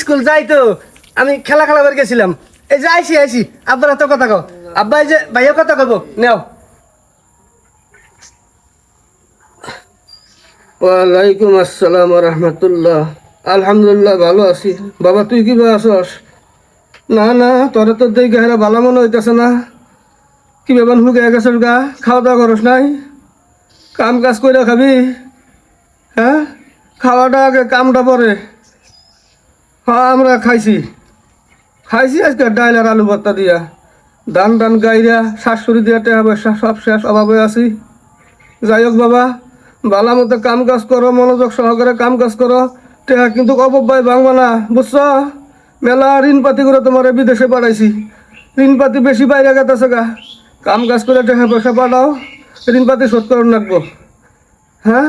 School যাই তো, আমি খেলা খেলা করে গেছিলাম। এই যে আইসি আইসি। আব্বার তো কথা কও। আব্বা এই যে ভাইয়া কথা কব নেও। ওয়ালাইকুম আসসালাম রহমতুল্লাহ আলহামদুলিল্লাহ ভালো আছি। বাবা, তুই কি আছস? না না, তোর তো দেখে হেরা ভালো মনে হইতেছে না। কি বেবান হুকে গেছস গা? খাওয়া দাওয়া করস নাই? কাম কাজ করে খাবি? হ্যাঁ? খাওয়াটা আগে কামটা পরে। হ্যাঁ আমরা খাইছি। খাইছি আজকে ডাইল আর আলু ভর্তা দিয়া। ধান টান গাইরা শাশুড়ি দিয়া, টেহা সব শেষ, অভাবে আছি। যাই হোক বাবা, ভালো মতো কাম কাজ করো, মনোযোগ সহকারে কাম কাজ করো। টেহা কিন্তু অপব্যয় ভাঙবা না, বুঝছ? মেলা ঋণ পাতি করে তোমার বিদেশে পাঠাইছি। ঋণ পাতি বেশি বাইরে গেতেছে গা। কাম কাজ করে টেহা পয়সা পাঠাও ঋণ পাতি শোধ করুন রাখব হ্যাঁ?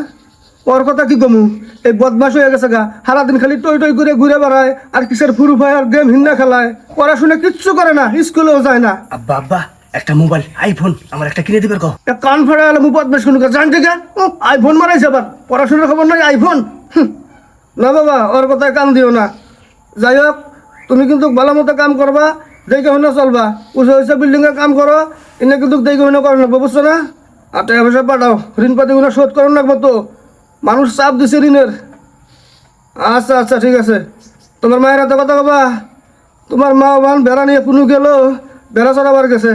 ওর কথা কি কমু? এই বদমাস হয়ে গেছে গা। সারাদিন খালি টই টই করে ঘুরে বেড়ায় আর কিসের ফুরু ফাই আর গেম হিন্না খেলায়? পড়াশোনা কিচ্ছু করে না স্কুলেও যায় না। আব্বা আব্বা একটা মোবাইল আইফোন আমার একটা কিনে দিবে কো কান ফাড়া হলে মু বদমাস কোনো জান থেকে আইফোন মারাইছে আবার। পড়াশোনার খবর নাই আইফোন না বাবা ওর কথায় কাম দিও না। যাই হোক তুমি কিন্তু ভালো মতো কাম করবা দেখে হনে চলবা। উঁচু উঁচু বিল্ডিংয়ে কাম করো এনে কিন্তু দেখে হনে করো না বুঝছ না? আর টাকা পয়সা পাঠাও। ঋণ পাতিগুলো শোধ করো না তো মানুষ চাপ দিছে ঋণের। আচ্ছা আচ্ছা ঠিক আছে। তোমার মায়ের হাতে কথা কবা। তোমার মা বান বেড়া নিয়ে কোনো গেল, বেড়া চড়াবার গেছে।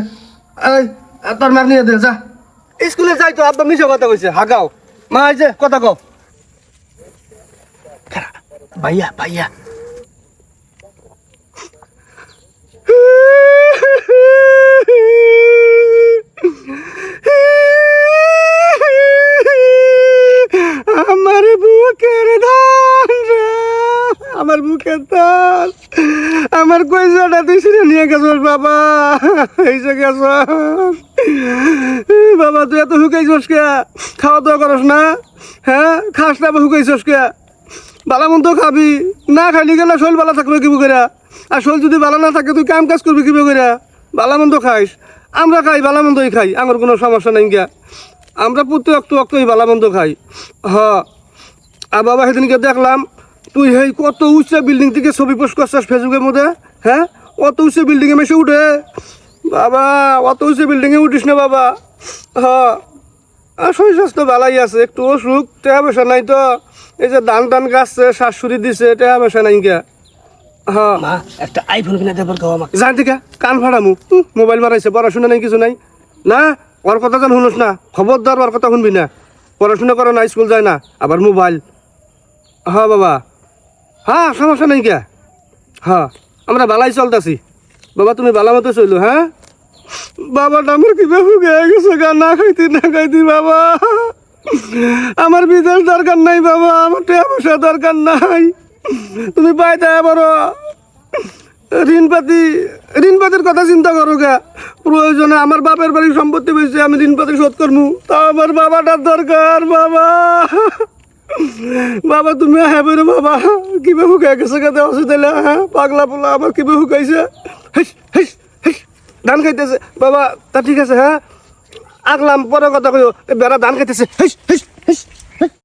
তার মার নিয়ে দে, যা। স্কুলে যাই তো, আব্বা মিশে কথা কইছে, হাগাও। মা আইছে কথা কও। ভাইয়া ভাইয়া আমার বুকের ধান রে আমার বুকের ধান আমার কইসাটা তুই ছিঁড়ে নিয়ে গেছস, বাবা। এইসে গেছস। বাবা, তুই এত হুকাইছস কে? খাওয়া দাওয়া করস না? হ্যাঁ? খাস না হুকাইছস কে? বালা মন্দ খাবি। না খাইলি গেলে শোল বালা থাকবে কিবু করে আর শোল যদি বালা না থাকে, তুই কাম কাজ করবি কিবু করে বালা মন্দ খাইস। আমরা খাই, বালা মন্দই খাই। আমার কোনো সমস্যা নাই গিয়া আমরা প্রতি অক্ত অক্তই বালা মন্দ খাই। হ। আর বাবা সেদিনকে দেখলাম তুই সেই কত উচ্চ বিল্ডিং থেকে ছবি পোস্ট করছিস ফেসবুকের মধ্যে? হ্যাঁ? অত উচ্চ বিল্ডিংয়ে মেসে উঠে? বাবা অত উচ্চ বিল্ডিংয়ে উঠিস না বাবা। হ। আর শরীর স্বাস্থ্য ভালাই আছে একটু অসুখ টেহা পয়সা নাই তো। এই যে ধান টান গাছছে শাশুড়ি দিছে টেহা পয়সা নাই গিয়া হ্যাঁ মা একটা আইফোন কিনে দেবার কো আমাকে। জান থেকে কান ফাড়ামু। হুঁ, মোবাইল মারাইছে পড়াশোনা নাই কিছু নাই। না ওর কথা যেন শুনোস না। খবরদার ওর কথা শুনবি না। পড়াশোনা করে না স্কুল যায় না। আবার মোবাইল হ্যাঁ বাবা। হ্যাঁ সমস্যা নাই কে? হ্যাঁ আমরা বালাই চলতেছি। বাবা, তুমি বালা মতো চলো হ্যাঁ? বাবাটা আমার কি গেয়ে গেছে গা, না খাইতি না খাইতি বাবা। আমার বিদেশ দরকার নাই বাবা, আমার টাকা পয়সা দরকার নাই। তুমি পাইতে বড় ঋণ পাতি ঋণ পাতির কথা চিন্তা করো গা। প্রয়োজনে আমার বাপের বাড়ির সম্পত্তি বেশি আমি ঋণ পাতি শোধ করব তা আমার বাবাটার দরকার, বাবা। বাবা, তুমি হ্যাঁ রে বাবা। কিবে শুকাই গেছে কাতে হসপিটালে হ্যাঁ পাগলা পোলা আমার কিবে শুকাইছে। ধান খাইতেছে। বাবা, তা ঠিক আছে হ্যাঁ আগলাম, পরে কথা কইও। এ বেড়া ধান খাইতেছে। Has has